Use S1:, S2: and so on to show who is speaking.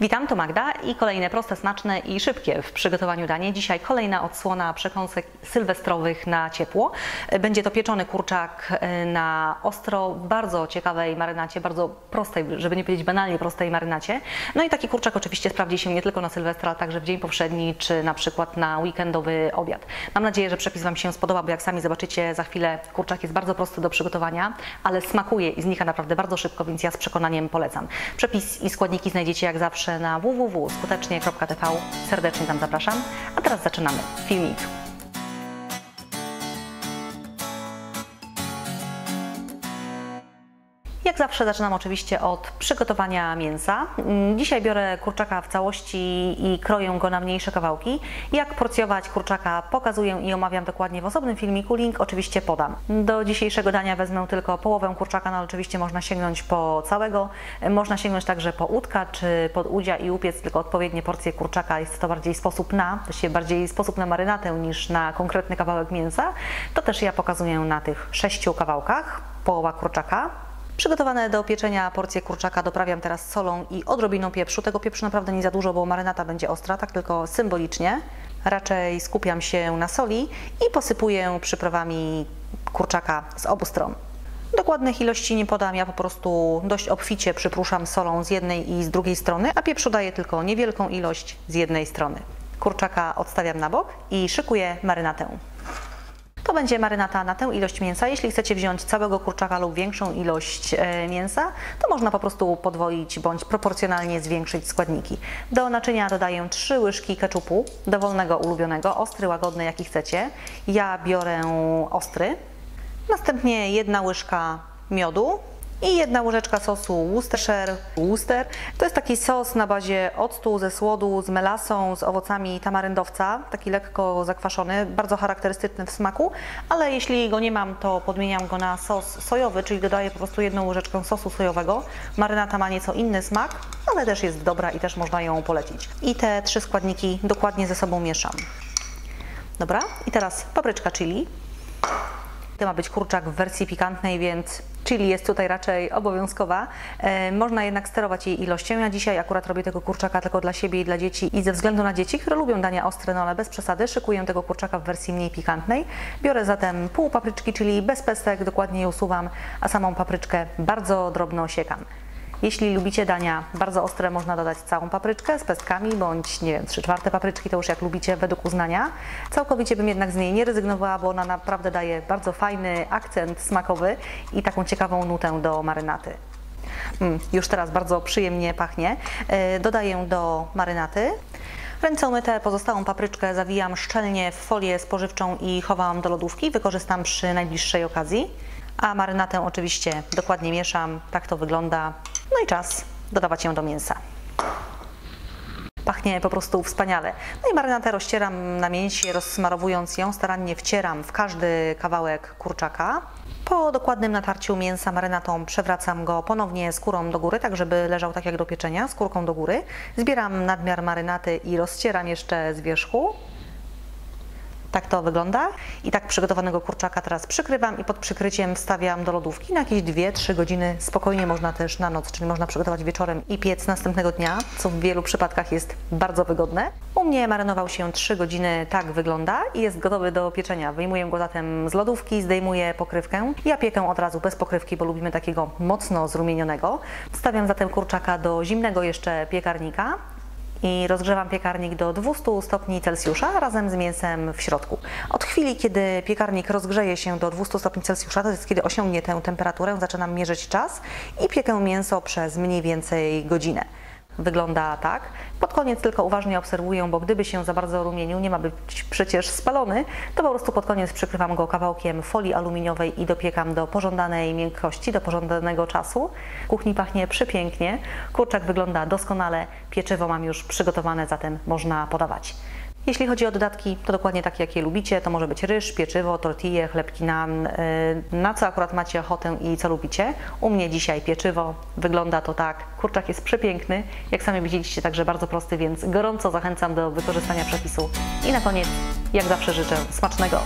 S1: Witam, to Magda i kolejne proste, smaczne i szybkie w przygotowaniu danie. Dzisiaj kolejna odsłona przekąsek sylwestrowych na ciepło. Będzie to pieczony kurczak e, na ostro, bardzo ciekawej marynacie, bardzo prostej, żeby nie powiedzieć banalnie prostej marynacie. No i taki kurczak oczywiście sprawdzi się nie tylko na sylwestra, ale także w dzień powszedni, czy na przykład na weekendowy obiad. Mam nadzieję, że przepis Wam się spodoba, bo jak sami zobaczycie za chwilę, kurczak jest bardzo prosty do przygotowania, ale smakuje i znika naprawdę bardzo szybko, więc ja z przekonaniem polecam. Przepis i składniki znajdziecie jak zawsze na www.skutecznie.tv. Serdecznie tam zapraszam. A teraz zaczynamy filmik. Jak zawsze zaczynam oczywiście od przygotowania mięsa. Mm, Dzisiaj biorę kurczaka w całości i kroję go na mniejsze kawałki. Jak porcjować kurczaka pokazuję i omawiam dokładnie w osobnym filmiku, link oczywiście podam. Do dzisiejszego dania wezmę tylko połowę kurczaka, no oczywiście można sięgnąć po całego. Można sięgnąć także po łódka czy pod udzia i upiec tylko odpowiednie porcje kurczaka. Jest to bardziej sposób na, właściwie bardziej sposób na marynatę niż na konkretny kawałek mięsa. To też ja pokazuję na tych sześciu kawałkach. Połowa kurczaka, Przygotowane do pieczenia porcje kurczaka doprawiam teraz solą i odrobiną pieprzu. Tego pieprzu naprawdę nie za dużo, bo marynata będzie ostra, tak tylko symbolicznie. Raczej skupiam się na soli i posypuję przyprawami kurczaka z obu stron. Dokładnych ilości nie podam, ja po prostu dość obficie przypruszam solą z jednej i z drugiej strony, a pieprzu daję tylko niewielką ilość z jednej strony. Kurczaka odstawiam na bok i szykuję marynatę. Będzie marynata na tę ilość mięsa. Jeśli chcecie wziąć całego kurczaka lub większą ilość e, mięsa, to można po prostu podwoić bądź proporcjonalnie zwiększyć składniki. Do naczynia dodaję 3 łyżki keczupu, dowolnego ulubionego, ostry, łagodny, jaki chcecie. Ja biorę ostry. Następnie jedna łyżka miodu, i jedna łyżeczka sosu Worcestershire. Worcester to jest taki sos na bazie octu ze słodu, z melasą, z owocami tamaryndowca, taki lekko zakwaszony, bardzo charakterystyczny w smaku, ale jeśli go nie mam, to podmieniam go na sos sojowy, czyli dodaję po prostu jedną łyżeczkę sosu sojowego. Marynata ma nieco inny smak, ale też jest dobra i też można ją polecić. I te trzy składniki dokładnie ze sobą mieszam. Dobra, i teraz papryczka chili. To ma być kurczak w wersji pikantnej, więc chili jest tutaj raczej obowiązkowa. E, można jednak sterować jej ilością. Ja dzisiaj akurat robię tego kurczaka tylko dla siebie i dla dzieci i ze względu na dzieci, które lubią dania ostre, no ale bez przesady, szykuję tego kurczaka w wersji mniej pikantnej. Biorę zatem pół papryczki, czyli bez pestek, dokładnie je usuwam, a samą papryczkę bardzo drobno siekam. Jeśli lubicie dania bardzo ostre, można dodać całą papryczkę z pestkami, bądź nie wiem, 3 czwarte papryczki, to już jak lubicie według uznania. Całkowicie bym jednak z niej nie rezygnowała, bo ona naprawdę daje bardzo fajny akcent smakowy i taką ciekawą nutę do marynaty. Mm, już teraz bardzo przyjemnie pachnie. Yy, dodaję do marynaty Ręce umyte, pozostałą papryczkę zawijam szczelnie w folię spożywczą i chowam do lodówki. Wykorzystam przy najbliższej okazji. A marynatę oczywiście dokładnie mieszam, tak to wygląda. No i czas dodawać ją do mięsa. Pachnie po prostu wspaniale. No i marynatę rozcieram na mięsie, rozsmarowując ją, starannie wcieram w każdy kawałek kurczaka. Po dokładnym natarciu mięsa marynatą przewracam go ponownie skórą do góry, tak żeby leżał tak jak do pieczenia, skórką do góry. Zbieram nadmiar marynaty i rozcieram jeszcze z wierzchu. Tak to wygląda. I tak przygotowanego kurczaka teraz przykrywam i pod przykryciem wstawiam do lodówki na jakieś 2-3 godziny. Spokojnie można też na noc, czyli można przygotować wieczorem i piec następnego dnia, co w wielu przypadkach jest bardzo wygodne. U mnie marynował się 3 godziny, tak wygląda i jest gotowy do pieczenia. Wyjmuję go zatem z lodówki, zdejmuję pokrywkę. Ja piekę od razu bez pokrywki, bo lubimy takiego mocno zrumienionego. Wstawiam zatem kurczaka do zimnego jeszcze piekarnika i rozgrzewam piekarnik do 200 stopni Celsjusza razem z mięsem w środku. Od chwili, kiedy piekarnik rozgrzeje się do 200 stopni Celsjusza, to jest kiedy osiągnie tę temperaturę, zaczynam mierzyć czas i piekę mięso przez mniej więcej godzinę wygląda tak. Pod koniec tylko uważnie obserwuję, bo gdyby się za bardzo rumienił, nie ma być przecież spalony, to po prostu pod koniec przykrywam go kawałkiem folii aluminiowej i dopiekam do pożądanej miękkości, do pożądanego czasu. Kuchni pachnie przepięknie, kurczak wygląda doskonale, pieczywo mam już przygotowane, zatem można podawać. Jeśli chodzi o dodatki, to dokładnie takie, jakie lubicie. To może być ryż, pieczywo, tortille, chlebki nan, y, na co akurat macie ochotę i co lubicie. U mnie dzisiaj pieczywo, wygląda to tak. Kurczak jest przepiękny, jak sami widzieliście, także bardzo prosty, więc gorąco zachęcam do wykorzystania przepisu. I na koniec, jak zawsze życzę smacznego